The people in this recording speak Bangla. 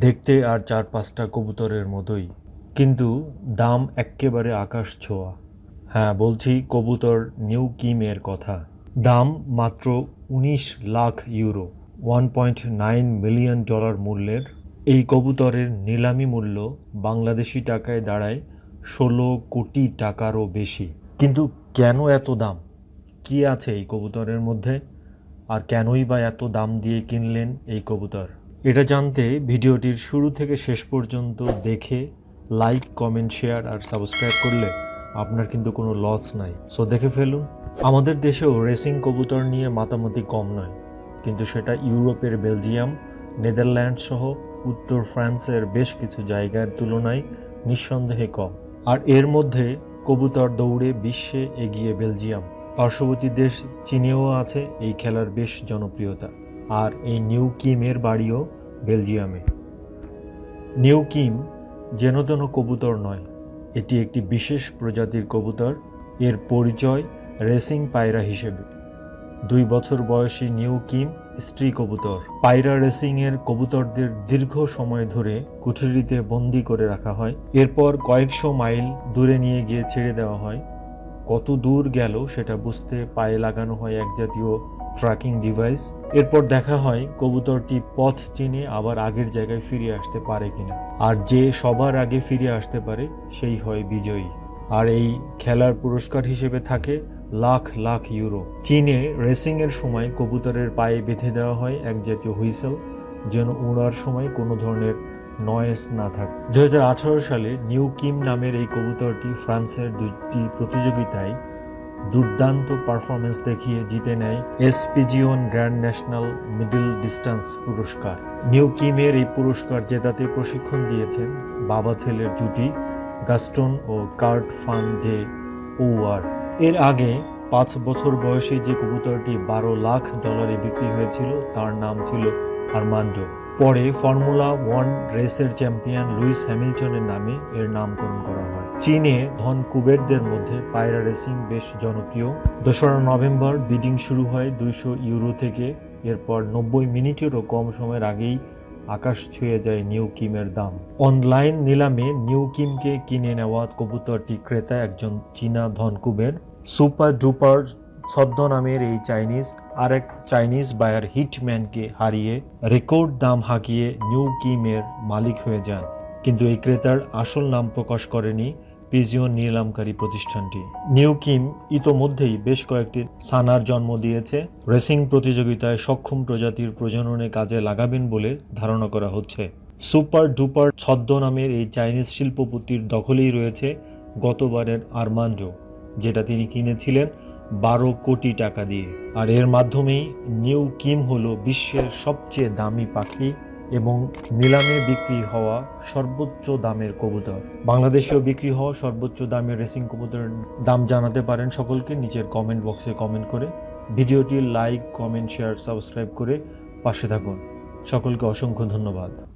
দেখতে আর চার পাঁচটা কবুতরের মতোই। কিন্তু দাম এক্কেবারে আকাশ ছোঁয়া। হ্যাঁ বলছি কবুতর নিউ কিমের কথা। দাম মাত্র উনিশ lakh euro, one point nine million dollar মূল্যের। এই কবুতরের নিলামি মূল্য বাংলাদেশি টাকায় দাঁড়ায় ষোলো কোটি টাকারও বেশি। কিন্তু কেন এত দাম? কি আছে এই কবুতরের মধ্যে? আর কেনই বা এত দাম দিয়ে কিনলেন এই কবুতর? এটা জানতে ভিডিওটির শুরু থেকে শেষ পর্যন্ত দেখে লাইক কমেন্ট শেয়ার আর সাবস্ক্রাইব করলে আপনার কিন্তু কোনো লস নাই। সো দেখে ফেলুন। আমাদের দেশেও রেসিং কবুতর নিয়ে মাতামাতি কম নয়। কিন্তু সেটা ইউরোপের বেলজিয়াম নেদারল্যান্ড সহ উত্তর ফ্রান্সের বেশ কিছু জায়গার তুলনায় নিঃসন্দেহে কম। আর এর মধ্যে কবুতর দৌড়ে বিশ্বে এগিয়ে বেলজিয়াম। পার্শ্ববর্তী দেশ চীনেও আছে, এই খেলার বেশ জনপ্রিয়তা। আর এই নিউ কিমের বাড়িও বেলজিয়ামে। নিউ কিম যেন তেন কবুতর নয়, এটি একটি বিশেষ প্রজাতির কবুতর, এর পরিচয় রেসিং পায়রা হিসেবে। দুই বছর বয়সী নিউ কিম স্ত্রী কবুতর। পায়রা রেসিং এর কবুতরদের দীর্ঘ সময় ধরে কুঠুরিতে বন্দি করে রাখা হয়। এরপর কয়েকশো মাইল দূরে নিয়ে গিয়ে ছেড়ে দেওয়া হয়। কত দূর গেল সেটা বুঝতে পায়ে লাগানো হয় এক জাতীয় ট্র্যাকিং ডিভাইস এরপর দেখা হয় কবুতরটি পথ চিনে আবার আগের জায়গায় ফিরে আসতে পারে কিনা। আর যে সবার আগে ফিরে আসতে পারে, সেই হয় বিজয়ী। আর এই খেলার পুরস্কার হিসেবে থাকে লাখ লাখ ইউরো। চীনে রেসিং এর সময় কবুতরের পায়ে বেঁধে দেওয়া হয় এক জাতীয় হুইসেল, যেন উড়ার সময় কোনো ধরনের নয়েস না থাকে। দুই হাজার আঠারো সালে নিউ কিম নামের এই কবুতরটি ফ্রান্সের দুটি প্রতিযোগিতায় দুর্দান্ত পারফরমেন্স দেখিয়ে জিতে নেয় এসপিজিওন গ্র্যান্ড ন্যাশনাল মিডল ডিস্টেন্স পুরস্কার। নিউ কিমের এই পুরস্কার জেতাতে প্রশিক্ষণ দিয়েছেন বাবা ছেলের জুটি গাস্টন ও কার্ট ফান ডে ওয়ার। এর আগে পাঁচ বছর বয়সে যে কবুতরটি বারো লাখ ডলারে বিক্রি হয়েছিল, তার নাম ছিল আরমান্ডো। পরে ফর্মুলা ওয়ান রেসের চ্যাম্পিয়ন লুইস হ্যামিল্টনের নামে এর নামকরণ করা হয়। চীনে ধন কুবেরদের মধ্যে পায়রা রেসিং বেশ জনপ্রিয়। দোসরা নভেম্বর বিডিং শুরু হয় দুইশো ইউরো থেকে। এরপর নব্বই মিনিটেরও কম সময়ের আগেই আকাশ ছুঁয়ে যায় নিউ কিমের দাম। অনলাইন নিলামে নিউ কিমকে কিনে নেওয়া কবুতরটি ক্রেতা একজন চীনা ধনকুবের সুপার ডুপার ছদ্মনামের এই চাইনিজ, আরেক চাইনিজ বায়ার হিটম্যানকে হারিয়ে রেকর্ড দাম হাঁকিয়ে নিউ কিমের মালিক হয়ে যান। কিন্তু এই ক্রেতার আসল নাম প্রকাশ করেনি। পিজিয়ন নিলামকারী প্রতিষ্ঠানটি। নিউ কিম ইতোমধ্যেই বেশ কয়েকটি সানার জন্ম দিয়েছে। রেসিং প্রতিযোগিতায় সক্ষম প্রজাতির প্রজননে কাজে লাগাবেন বলে ধারণা করা হচ্ছে। সুপার ডুপার ছদ্মনামের এই চাইনিজ শিল্পপতির দখলেই রয়েছে গতবারের আরমান্ডো যেটা তিনি কিনেছিলেন বারো কোটি টাকা দিয়ে। আর এর মাধ্যমেই নিউ কিম হলো বিশ্বের সবচেয়ে দামি পাখি এবং নিলামে বিক্রি হওয়া সর্বোচ্চ দামের কবুতর। বাংলাদেশেও বিক্রি হওয়া সর্বোচ্চ দামের রেসিং কবুতরের দাম জানাতে পারেন সকলকে। নিচের কমেন্ট বক্সে কমেন্ট করে। ভিডিওটি লাইক কমেন্ট শেয়ার সাবস্ক্রাইব করে পাশে থাকুন। সকলকে অসংখ্য ধন্যবাদ।